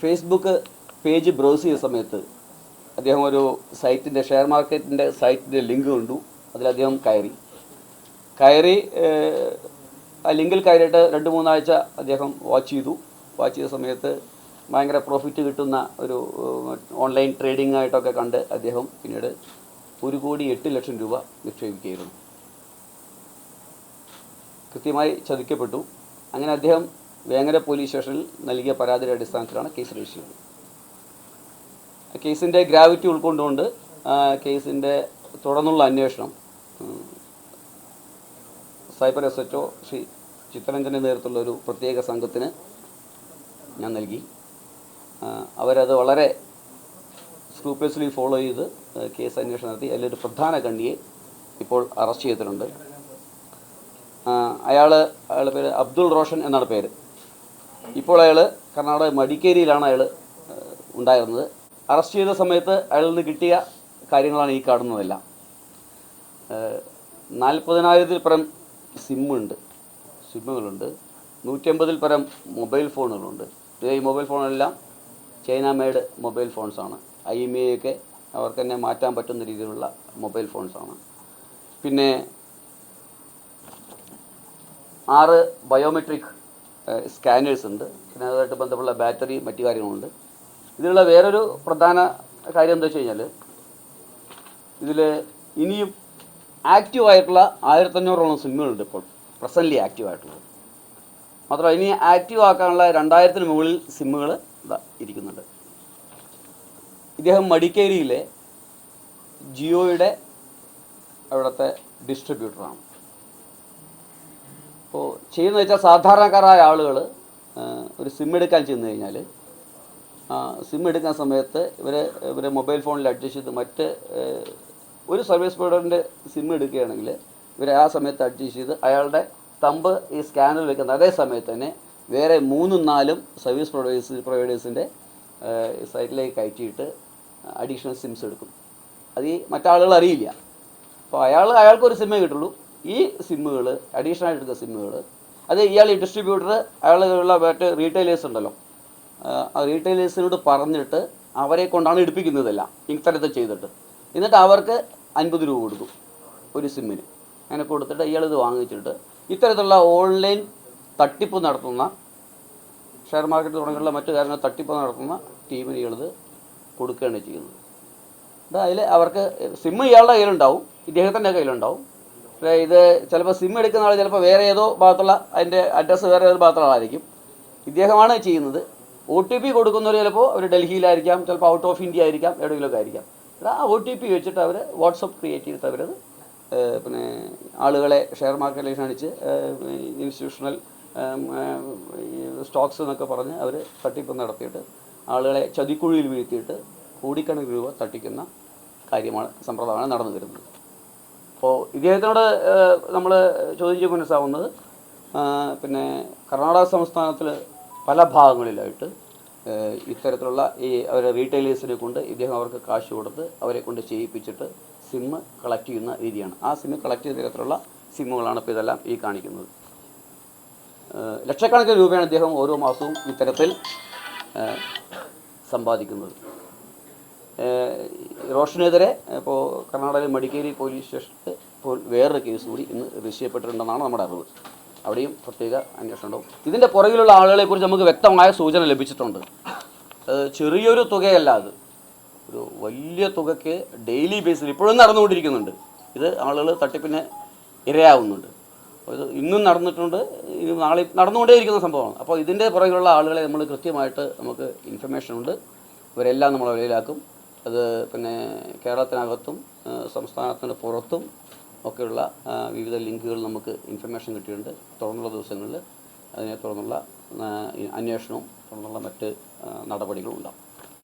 Facebook page browse ചെയ്ത സമയത്ത് അദ്ദേഹം ഒരു സൈറ്റിന്റെ ഷെയർ മാർക്കറ്റിന്റെ സൈറ്റിന്റെ ലിങ്ക് കണ്ടു. അതിൽ അദ്ദേഹം കയറി. കയറി ആ ലിങ്കിൽ കയറിയിട്ട് രണ്ട് മൂന്നാഴ്ച അദ്ദേഹം വാച്ച് ചെയ്തു. വാച്ച് ചെയ്ത സമയത്ത് ഭയങ്കര പ്രോഫിറ്റ് കിട്ടുന്ന ഒരു ഓൺലൈൻ ട്രേഡിംഗ് ആയിട്ടൊക്കെ കണ്ട് അദ്ദേഹം പിന്നീട് ഒരു കോടി എട്ട് ലക്ഷം രൂപ നിക്ഷേപിക്കുകയായിരുന്നു. കൃത്യമായി ചതിക്കപ്പെട്ടു. അങ്ങനെ അദ്ദേഹം വേങ്ങര പോലീസ് സ്റ്റേഷനിൽ നൽകിയ പരാതിയുടെ അടിസ്ഥാനത്തിലാണ് കേസ് രജിസ്റ്റർ ചെയ്തത്. കേസിന്റെ ഗ്രാവിറ്റി ഉൾക്കൊണ്ടുകൊണ്ട് കേസിന്റെ തുടർന്നുള്ള അന്വേഷണം സൈബർ എസ് എച്ച് ശ്രീ ചിത്തരഞ്ജന്റെ നേതൃത്വമുള്ള ഒരു പ്രത്യേക സംഘത്തിന് ഞാൻ നൽകി. അവരത് വളരെ സ്ക്രൂപ്ലസ്ലി ഫോളോ ചെയ്ത് കേസ് അന്വേഷണം നടത്തി. അതിലൊരു പ്രധാന കണ്ണിയെ ഇപ്പോൾ അറസ്റ്റ് ചെയ്തിട്ടുണ്ട്. അയാൾ അയാളുടെ പേര് അബ്ദുൾ റോഷൻ എന്നാണ് പേര്. ഇപ്പോൾ അയാൾ കർണാടക മടിക്കേരിയിലാണ് അയാൾ ഉണ്ടായിരുന്നത്. അറസ്റ്റ് ചെയ്ത സമയത്ത് അയാളിൽ നിന്ന് കിട്ടിയ കാര്യങ്ങളാണ് ഈ കാണുന്നതെല്ലാം. നാൽപ്പതിനായിരത്തിൽ പരം സിമ്മുണ്ട്. സിമ്മുകളുണ്ട്. നൂറ്റമ്പതിൽ പരം മൊബൈൽ ഫോണുകളുണ്ട്. ഈ മൊബൈൽ ഫോണെല്ലാം ചൈന മെയ്ഡ് മൊബൈൽ ഫോൺസാണ്. ഐ എം ഐ ഒക്കെ അവർക്ക് തന്നെ മാറ്റാൻ പറ്റുന്ന രീതിയിലുള്ള മൊബൈൽ ഫോൺസാണ്. പിന്നെ ആറ് ബയോമെട്രിക് സ്കാനേഴ്സ് ഉണ്ട്. പിന്നെ അതുമായിട്ട് ബന്ധപ്പെട്ട ബാറ്ററി മറ്റു കാര്യങ്ങളുണ്ട്. ഇതിലുള്ള വേറൊരു പ്രധാന കാര്യം എന്താ വെച്ച് കഴിഞ്ഞാൽ ഇതിൽ ഇനിയും ആക്റ്റീവ് ആയിട്ടുള്ള ആയിരത്തഞ്ഞൂറോളം സിമ്മുകളുണ്ട് ഇപ്പോൾ. പ്രസന്റ്ലി ആക്റ്റീവ് ആയിട്ടുള്ളത്. മാത്രമല്ല ഇനി ആക്റ്റീവ് ആക്കാനുള്ള രണ്ടായിരത്തിന് മുകളിൽ സിമ്മുകൾ ഇരിക്കുന്നുണ്ട്. ഇദ്ദേഹം മടിക്കേരിയിലെ ജിയോയുടെ അവിടുത്തെ ഡിസ്ട്രിബ്യൂട്ടറാണ് അപ്പോൾ ചെയ്യുന്ന വെച്ചാൽ സാധാരണക്കാരായ ആളുകൾ ഒരു സിം എടുക്കാൻ ചെന്ന് കഴിഞ്ഞാൽ സിം എടുക്കുന്ന സമയത്ത് ഇവർ ഇവർ മൊബൈൽ ഫോണിൽ അഡ്ജസ്റ്റ് ചെയ്ത് മറ്റ് ഒരു സർവീസ് പ്രൊവൈഡറിന്റെ സിം എടുക്കുകയാണെങ്കിൽ ഇവർ ആ സമയത്ത് അഡ്ജസ്റ്റ് ചെയ്ത് അയാളുടെ തമ്പ് ഈ സ്കാനറിൽ വെക്കുന്ന അതേ സമയത്ത് തന്നെ വേറെ മൂന്നും നാലും സർവീസ് പ്രൊവൈഡേഴ്സ് പ്രൊവൈഡേഴ്സിന്റെ സൈറ്റിലേക്ക് കയറ്റിയിട്ട് അഡീഷണൽ സിംസ് എടുക്കും. അത് ഈ മറ്റാളുകൾ അറിയില്ല. അപ്പോൾ അയാൾ അയാൾക്കൊരു സിമ്മേ കിട്ടുള്ളൂ. ഈ സിമ്മുകൾ അഡീഷണൽ ആയിട്ട് എടുക്കുന്ന സിമ്മുകൾ അത് ഇയാൾ ഈ ഡിസ്ട്രിബ്യൂട്ടർ അയാളുള്ള മറ്റ് റീറ്റെയിലേഴ്സ് ഉണ്ടല്ലോ. ആ റീറ്റെയിലേഴ്സിനോട് പറഞ്ഞിട്ട് അവരെ കൊണ്ടാണ് എടുപ്പിക്കുന്നതെല്ലാം ഇത്തരത്തിൽ ചെയ്തിട്ട്. എന്നിട്ട് അവർക്ക് അൻപത് രൂപ കൊടുക്കും ഒരു സിമ്മിന്. അങ്ങനെ കൊടുത്തിട്ട് ഇയാളിത് വാങ്ങിച്ചിട്ട് ഇത്തരത്തിലുള്ള ഓൺലൈൻ തട്ടിപ്പ് നടത്തുന്ന ഷെയർ മാർക്കറ്റ് തുടങ്ങിയുള്ള മറ്റു കാര്യങ്ങൾ തട്ടിപ്പ് നടത്തുന്ന ടീമിന് ഇയാളിത് കൊടുക്കുകയാണ് ചെയ്യുന്നത്. അതിൽ അവർക്ക് സിമ്മ് ഇയാളുടെ കയ്യിലുണ്ടാവും ഇദ്ദേഹത്തിന്റെ കയ്യിലുണ്ടാവും. ഇത് ചിലപ്പോൾ സിം എടുക്കുന്ന ആൾ ചിലപ്പോൾ വേറെ ഏതോ ഭാഗത്തുള്ള അതിന്റെ അഡ്രസ്സ് വേറെ ഏതോ ഭാഗത്തുള്ള ആളായിരിക്കും. ഇദ്ദേഹമാണ് ചെയ്യുന്നത്. ഒ ടി പി കൊടുക്കുന്നവർ ചിലപ്പോൾ അവർ ഡൽഹിയിലായിരിക്കാം ചിലപ്പോൾ ഔട്ട് ഓഫ് ഇന്ത്യ ആയിരിക്കാം എവിടെയെങ്കിലുമൊക്കെ ആയിരിക്കാം. ആ ഒ ടി പി വെച്ചിട്ട് അവർ വാട്സപ്പ് ക്രിയേറ്റ് ചെയ്തിട്ട് അവരത് പിന്നെ ആളുകളെ ഷെയർ മാർക്കറ്റിലേക്ക് കാണിച്ച് ഇൻസ്റ്റിറ്റ്യൂഷണൽ സ്റ്റോക്സ് എന്നൊക്കെ പറഞ്ഞ് അവർ തട്ടിപ്പ് നടത്തിയിട്ട് ആളുകളെ ചതിക്കുഴിയിൽ വീഴ്ത്തിയിട്ട് കോടിക്കണക്കിന് രൂപ തട്ടിക്കുന്ന കാര്യമാണ് സമ്പ്രദായമാണ് നടന്നു വരുന്നത്. അപ്പോൾ ഇദ്ദേഹത്തിനോട് നമ്മൾ ചോദിച്ച് മനസ്സാവുന്നത് പിന്നെ കർണാടക സംസ്ഥാനത്തിൽ പല ഭാഗങ്ങളിലായിട്ട് ഇത്തരത്തിലുള്ള ഈ അവരെ റീറ്റെയിലേഴ്സിനെ കൊണ്ട് ഇദ്ദേഹം അവർക്ക് കാശ് കൊടുത്ത് അവരെ കൊണ്ട് ചെയ്യിപ്പിച്ചിട്ട് സിമ്മ് കളക്ട് ചെയ്യുന്ന രീതിയാണ്. ആ സിമ്മ് കളക്ട് ചെയ്ത തരത്തിലുള്ള സിമ്മുകളാണ് ഇപ്പോൾ ഇതെല്ലാം ഈ കാണിക്കുന്നത്. ലക്ഷക്കണക്കിന് രൂപയാണ് ഇദ്ദേഹം ഓരോ മാസവും ഇത്തരത്തിൽ സമ്പാദിക്കുന്നത്. റോഷനെതിരെ ഇപ്പോൾ കർണാടക മടിക്കേരി പോലീസ് സ്റ്റേഷനിൽ ഇപ്പോൾ വേറൊരു കേസ് കൂടി ഇന്ന് രജിസ്റ്റർ ചെയ്യപ്പെട്ടിട്ടുണ്ടെന്നാണ് നമ്മുടെ അറിവ്. അവിടെയും പ്രത്യേക അന്വേഷണം ഉണ്ടാവും. ഇതിന്റെ പുറകിലുള്ള ആളുകളെക്കുറിച്ച് നമുക്ക് വ്യക്തമായ സൂചന ലഭിച്ചിട്ടുണ്ട്. ചെറിയൊരു തുകയല്ല അത്. ഒരു വലിയ തുകയ്ക്ക് ഡെയിലി ബേസിൽ ഇപ്പോഴും നടന്നുകൊണ്ടിരിക്കുന്നുണ്ട്. ഇത് ആളുകൾ തട്ടിപ്പിന് ഇരയാവുന്നുണ്ട്. ഇത് ഇന്നും നടന്നിട്ടുണ്ട്. ഇനി നാളെ നടന്നുകൊണ്ടേയിരിക്കുന്ന സംഭവമാണ്. അപ്പോൾ ഇതിന്റെ പുറകിലുള്ള ആളുകളെ നമ്മൾ കൃത്യമായിട്ട് നമുക്ക് ഇൻഫർമേഷൻ ഉണ്ട്. ഇവരെല്ലാം നമ്മൾ വെളിയിലാക്കും അത് പിന്നെ കേരളത്തിനകത്തും സംസ്ഥാനത്തിന് പുറത്തും ഒക്കെയുള്ള വിവിധ ലിങ്കുകൾ നമുക്ക് ഇൻഫർമേഷൻ കിട്ടിയിട്ടുണ്ട്. തുടർന്നുള്ള ദിവസങ്ങളിൽ അതിനെ തുടർന്നുള്ള അന്വേഷണവും തുടർന്നുള്ള മറ്റ് നടപടികളും ഉണ്ടാവും